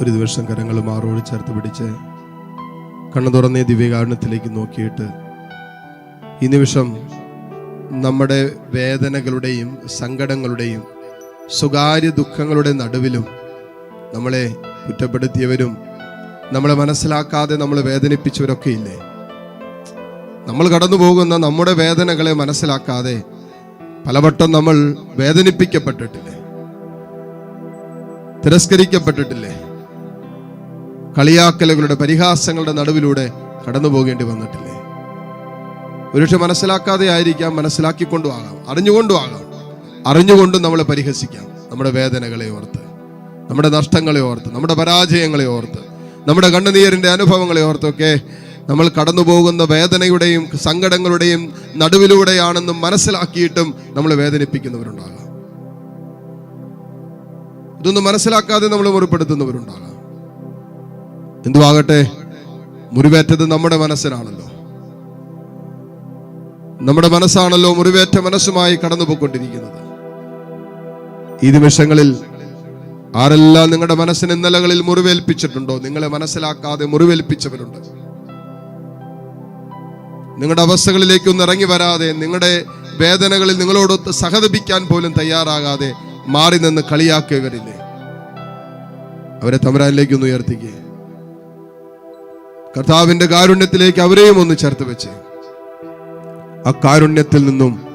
ഒരു ദിവസം കരങ്ങൾ മാറോട് ചേർത്ത് പിടിച്ച് കണ്ണു തുറന്നേ ദിവ്യകാരണത്തിലേക്ക് നോക്കിയിട്ട് ഈ നിമിഷം നമ്മുടെ വേദനകളുടെയും സങ്കടങ്ങളുടെയും സ്വകാര്യ ദുഃഖങ്ങളുടെ നടുവിലും നമ്മളെ കുറ്റപ്പെടുത്തിയവരും നമ്മളെ മനസ്സിലാക്കാതെ നമ്മൾ വേദനിപ്പിച്ചവരൊക്കെ ഇല്ലേ? നമ്മൾ കടന്നു പോകുന്ന നമ്മുടെ വേദനകളെ മനസ്സിലാക്കാതെ പലവട്ടം നമ്മൾ വേദനിപ്പിക്കപ്പെട്ടിട്ടില്ലേ? തിരസ്കരിക്കപ്പെട്ടിട്ടില്ലേ? കളിയാക്കലുകളുടെ പരിഹാസങ്ങളുടെ നടുവിലൂടെ കടന്നു പോകേണ്ടി വന്നിട്ടില്ലേ? ഒരുപക്ഷെ മനസ്സിലാക്കാതെ ആയിരിക്കാം മനസ്സിലാക്കിക്കൊണ്ടും ആകാം അറിഞ്ഞുകൊണ്ടും ആകാം. അറിഞ്ഞുകൊണ്ടും നമ്മളെ പരിഹസിക്കാം നമ്മുടെ വേദനകളെ ഓർത്ത് നമ്മുടെ നഷ്ടങ്ങളെ ഓർത്ത് നമ്മുടെ പരാജയങ്ങളെ ഓർത്ത് നമ്മുടെ കണ്ണുനീരിന്റെ അനുഭവങ്ങളെ ഓർത്തൊക്കെ നമ്മൾ കടന്നു പോകുന്ന വേദനയുടെയും സങ്കടങ്ങളുടെയും നടുവിലൂടെയാണെന്നും മനസ്സിലാക്കിയിട്ടും നമ്മൾ വേദനിപ്പിക്കുന്നവരുണ്ടാകാം. ഇതൊന്നും മനസ്സിലാക്കാതെ നമ്മൾ മുറിപ്പെടുത്തുന്നവരുണ്ടാകാം. എന്തുവാകട്ടെ? മുറിവേറ്റത് നമ്മുടെ മനസ്സിനാണല്ലോ നമ്മുടെ മനസ്സാണല്ലോ മുറിവേറ്റ മനസ്സുമായി കടന്നുപോയിക്കൊണ്ടിരിക്കുന്നത്. ഈ നിമിഷങ്ങളിൽ ആരെല്ലാം നിങ്ങളുടെ മനസ്സിന് ഇന്നലകളിൽ മുറിവേൽപ്പിച്ചിട്ടുണ്ടോ? നിങ്ങളെ മനസ്സിലാക്കാതെ മുറിവേൽപ്പിച്ചവരുണ്ട്. നിങ്ങളുടെ അവസ്ഥകളിലേക്ക് ഒന്ന് ഇറങ്ങി വരാതെ നിങ്ങളുടെ വേദനകളിൽ നിങ്ങളോടൊത്ത് സഹതപിക്കാൻ പോലും തയ്യാറാകാതെ മാറി നിന്ന് കളിയാക്കിയവരില്ലേ അവരെ തമരാനിലേക്ക് ഉയർത്തിക്കുക കർത്താവിന്റെ കാരുണ്യത്തിലേക്ക് അവരെയും ഒന്ന് ചേർത്ത് വെച്ച്. ആ കാരുണ്യത്തിൽ നിന്നും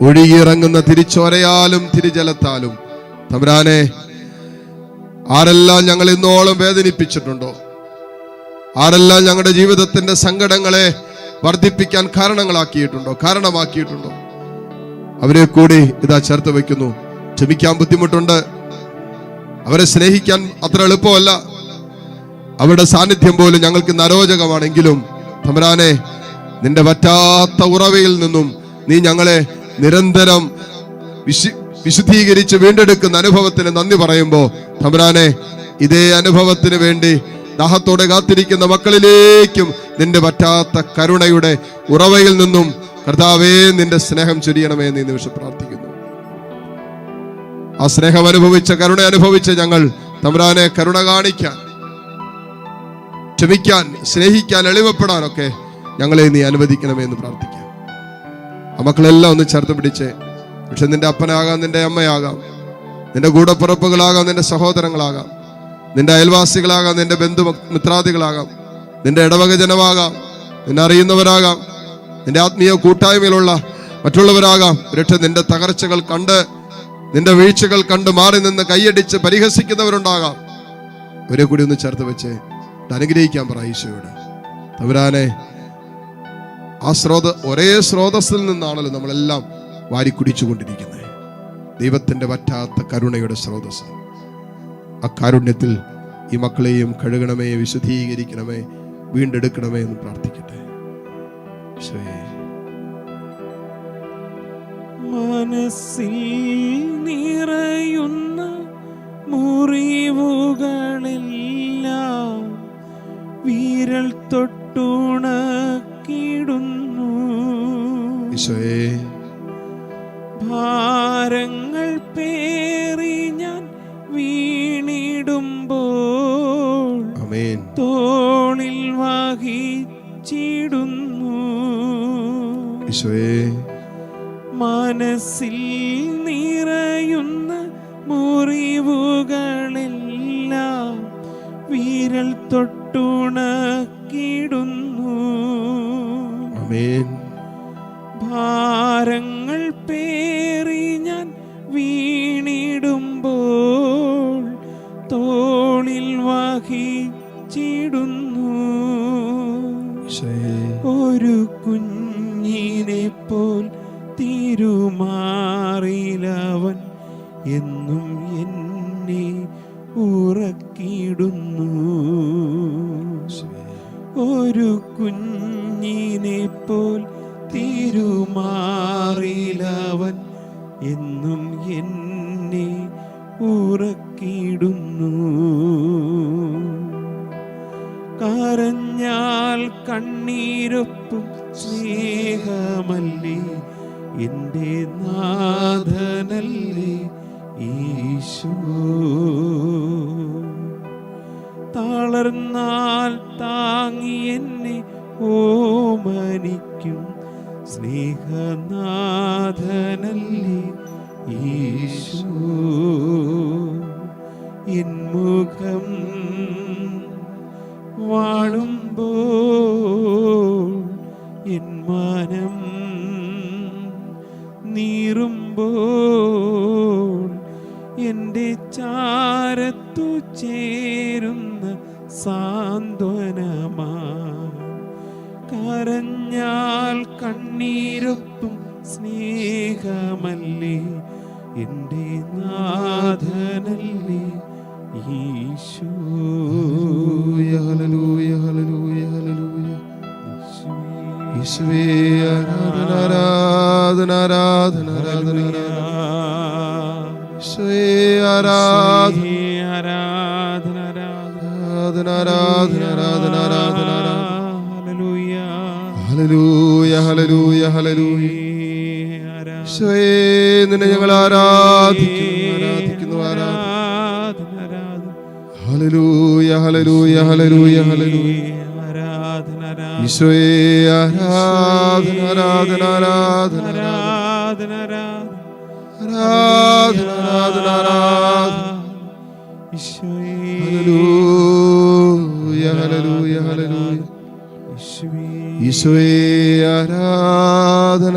ഒഴുകിയിറങ്ങുന്ന തിരിച്ചോരയാലും തിരിജലത്താലും. തമരാനെ ആരെല്ലാം ഞങ്ങൾ ഇന്നോളം വേദനിപ്പിച്ചിട്ടുണ്ടോ? ആരെല്ലാം ഞങ്ങളുടെ ജീവിതത്തിന്റെ സങ്കടങ്ങളെ വർദ്ധിപ്പിക്കാൻ കാരണങ്ങളാക്കിയിട്ടുണ്ടോ? കാരണമാക്കിയിട്ടുണ്ടോ? അവരെ കൂടി ഇതാ ചേർത്ത് വയ്ക്കുന്നു. ക്ഷമിക്കാൻ ബുദ്ധിമുട്ടുണ്ട്. അവരെ സ്നേഹിക്കാൻ അത്ര എളുപ്പമല്ല. അവരുടെ സാന്നിധ്യം പോലും ഞങ്ങൾക്ക് നരോചകമാണെങ്കിലും തമരാനെ നിന്റെ പറ്റാത്ത ഉറവയിൽ നിന്നും നീ ഞങ്ങളെ നിരന്തരം വിശു വിശുദ്ധീകരിച്ച് വീണ്ടെടുക്കുന്ന അനുഭവത്തിന് നന്ദി പറയുമ്പോൾ തമരാനെ ഇതേ അനുഭവത്തിന് വേണ്ടി ദാഹത്തോടെ കാത്തിരിക്കുന്ന മക്കളിലേക്കും നിന്റെ പറ്റാത്ത കരുണയുടെ ഉറവയിൽ നിന്നും കർത്താവേ നിന്റെ സ്നേഹം ചൊരിയണമേ എന്ന് നിമിഷം പ്രാർത്ഥിക്കുന്നു. ആ സ്നേഹം അനുഭവിച്ച കരുണ അനുഭവിച്ച ഞങ്ങൾ തമരാനെ കരുണ കാണിക്കാൻ ക്ഷമിക്കാൻ സ്നേഹിക്കാൻ എളിമപ്പെടാനൊക്കെ ഞങ്ങളെ നീ അനുവദിക്കണമേ എന്ന് പ്രാർത്ഥിക്കാം. ആ മക്കളെല്ലാം ഒന്ന് ചേർത്ത് പിടിച്ച് പക്ഷെ നിന്റെ അപ്പനാകാം നിന്റെ അമ്മയാകാം നിന്റെ കൂടപ്പിറപ്പുകളാകാം നിന്റെ സഹോദരങ്ങളാകാം നിന്റെ അയൽവാസികളാകാം നിന്റെ ബന്ധു മിത്രാദികളാകാം നിന്റെ ഇടവക ജനമാകാം നിന്നെ അറിയുന്നവരാകാം നിന്റെ ആത്മീയ കൂട്ടായ്മയിലുള്ള മറ്റുള്ളവരാകാം. പക്ഷെ നിന്റെ തകർച്ചകൾ കണ്ട് നിന്റെ വീഴ്ചകൾ കണ്ട് മാറി നിന്ന് കൈയടിച്ച് പരിഹസിക്കുന്നവരുണ്ടാകാം. ഇവരെ കൂടി ഒന്ന് ചേർത്ത് വെച്ച് അനുഗ്രഹിക്കാൻ പറ ഈശോയോട്. തവരാനെ ആ സ്രോത ഒരേ സ്രോതസ്സിൽ നിന്നാണല്ലോ നമ്മളെല്ലാം വാരി കുടിച്ചുകൊണ്ടിരിക്കുന്നത്. ദൈവത്തിന്റെ പറ്റാത്ത കരുണയുടെ സ്രോതസ് ആ കാരുണ്യത്തിൽ ഈ മക്കളെയും കഴുകണമേ വിശദീകരിക്കണമേ വീണ്ടെടുക്കണമേ എന്ന് പ്രാർത്ഥിക്കട്ടെ. മനസ്സിൽ നിറയുന്ന മുറിവുകളെല്ലാം വിരൽ തൊട്ടുണക്കിടുന്നു ഈശോയേ. ഭാരങ്ങൾ പേറി ഞാൻ വീണിടുമ്പോൾ തോളിൽ വഹിച്ചിടുന്നു. ഈശോയേ. മനസ്സിൽ നിറയുന്ന മുറിവുകളെല്ലാം വിരൽ തൊട്ടുണക്കിടുന്നു ഭാരങ്ങൾ പേറി ഞാൻ വീണിടുമ്പോൾ തോളിൽ വഹിച്ചിടുന്നു. ഒരു കുഞ്ഞിനെ പോൽ തിരുമാറിലവൻ എന്നെ ഒരു കുഞ്ഞിനെ പോൽ തിരുമാറിലവൻ എന്നും എന്നെ ഉറക്കിടുന്നു കരഞ്ഞാൽ കണ്ണീരൊപ്പും സ്നേഹമല്ലേ? എന്റെ നാഥനല്ലേ ഈശോ. തളർന്നാൽ താങ്ങി എന്നെ ഓമനിക്കും. സ്നേഹനാഥനല്ലേ ഈശോ എൻ മുഖം വാഴുമ്പോൾ എൻ മനം നീറുമ്പോൾ എന്റെ ചാരത്തു ചേരുന്ന സാന്ത്വനമാ കരഞ്ഞാൽ കണ്ണീരൊപ്പും സ്നേഹമല്ലേ? എന്റെ നാഥനല്ലേ ഈശോ. ആരാധന ആരാധന ആരാധന ആരാധന ആരാധന ആരാധന ആരാധന ആരാധന. ആരാധന ഹലലൂയ ഹല്ലേലൂയ ഹല്ലേലൂയ. നിന്നെ ഞങ്ങൾ ആരാധിക്കുന്നു ആരാധിക്കുന്നു ആരാധന ഹല്ലേലൂയ ഹല്ലേലൂയ ആരാധന ആരാധന ഈശോയെ ആരാധന ആരാധന ആരാധന ആരാധന. ആരാധന ആരാധന ആരാധന. ഈശോയേ. ഈശോയേ ആരാധന.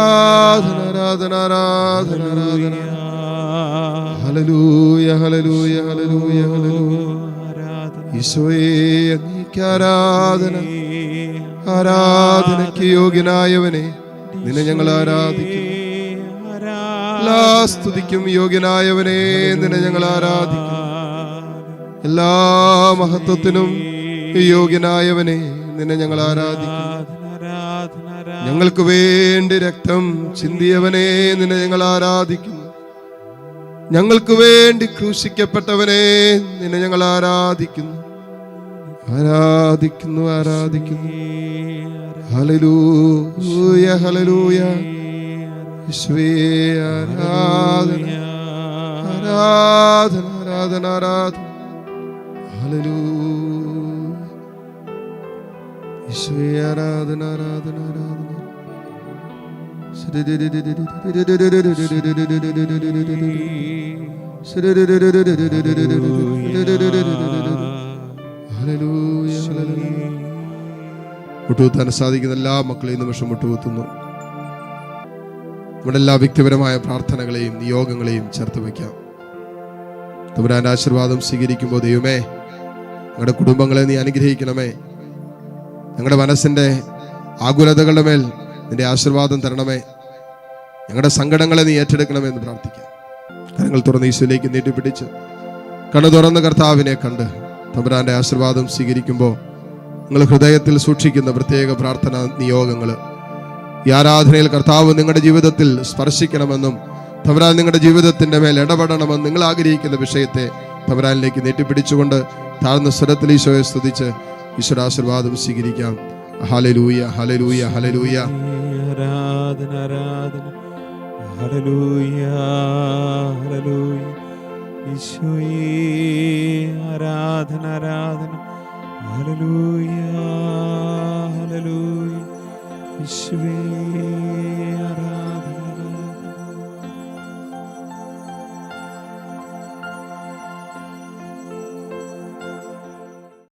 ആരാധന ആരാധന ആരാധന ആരാധന. ഹലലൂയ ഹലലൂയ ഹലലൂയ ആരാധന ഈശോയെ അങ്ങേക്ക് ആരാധന. ആരാധനയ്ക്ക് യോഗ്യനായവനെ നിന്നെ ഞങ്ങൾ ആരാധിക്കും എല്ലാ സ്തുതിക്കും യോഗ്യനായവനെ നിന്നെ ഞങ്ങൾ ആരാധിക്കും എല്ലാ മഹത്വത്തിനും യോഗ്യനായവനെ നിന്നെ ഞങ്ങൾ ആരാധിക്കും. ഞങ്ങൾക്ക് വേണ്ടി രക്തം ചിന്തിയവനെ നിന്നെ ഞങ്ങൾ ആരാധിക്കുന്നു ഞങ്ങൾക്ക് വേണ്ടി ക്രൂശിക്കപ്പെട്ടവനെ നിന്നെ ഞങ്ങൾ ആരാധിക്കുന്നു ആരാധിക്കുന്നു. ആരാധിക്കുന്നു ഹലലൂയ ഹലലൂയ ആരാധന ആരാധന ആരാധന ആരാധന. ഹല്ലേലൂയ. യേശുവേ ആരാധന ആരാധന ആരാധന. മുട്ടുകുത്താൻ സാധിക്കുന്ന എല്ലാ മക്കളെയും നിമിഷം മുട്ടുകുത്തുന്നു. നമ്മുടെ എല്ലാ വ്യക്തിപരമായ പ്രാർത്ഥനകളെയും നിയോഗങ്ങളെയും ചേർത്ത് വയ്ക്കാം. നമ്മുടെ ആശീർവാദം സ്വീകരിക്കുമ്പോൾ ദൈവമേ ഞങ്ങളുടെ കുടുംബങ്ങളെ നീ അനുഗ്രഹിക്കണമേ. ഞങ്ങളുടെ മനസ്സിന്റെ ആകുലതകളുടെ മേൽ നിന്റെ ആശീർവാദം തരണമേ. ഞങ്ങളുടെ സങ്കടങ്ങളെ നീ ഏറ്റെടുക്കണമേ എന്ന് പ്രാർത്ഥിക്കാം. കരങ്ങൾ തുറന്ന് ഈശോയിലേക്ക് നീട്ടിപ്പിടിച്ച് കണ്ണു തുറന്ന് കർത്താവിനെ കണ്ട് തമ്പുരാന്റെ ആശീർവാദം സ്വീകരിക്കുമ്പോൾ നിങ്ങൾ ഹൃദയത്തിൽ സൂക്ഷിക്കുന്ന പ്രത്യേക പ്രാർത്ഥന നിയോഗങ്ങൾ. ഈ ആരാധനയിൽ കർത്താവ് നിങ്ങളുടെ ജീവിതത്തിൽ സ്പർശിക്കണമെന്നും തമ്പുരാൻ നിങ്ങളുടെ ജീവിതത്തിന്റെ മേൽ ഇടപെടണമെന്ന് നിങ്ങൾ ആഗ്രഹിക്കുന്ന വിഷയത്തെ തമ്പുരാനിലേക്ക് നീട്ടിപ്പിടിച്ചുകൊണ്ട് താഴ്ന്ന സ്വരത്തിൽ ഈശോയെ സ്തുതിച്ച് ഈശ്വരാശീർവാദം സ്വീകരിക്കാം. ഹലലൂയ ഹലലൂയ ഹലലൂയ ആരാധന ആരാധന. ഹലലൂയ ഹലലൂയ ഈശോയേ ആരാധന ആരാധന. ഹലലൂയ ഹലലൂയ ഈശോയേ.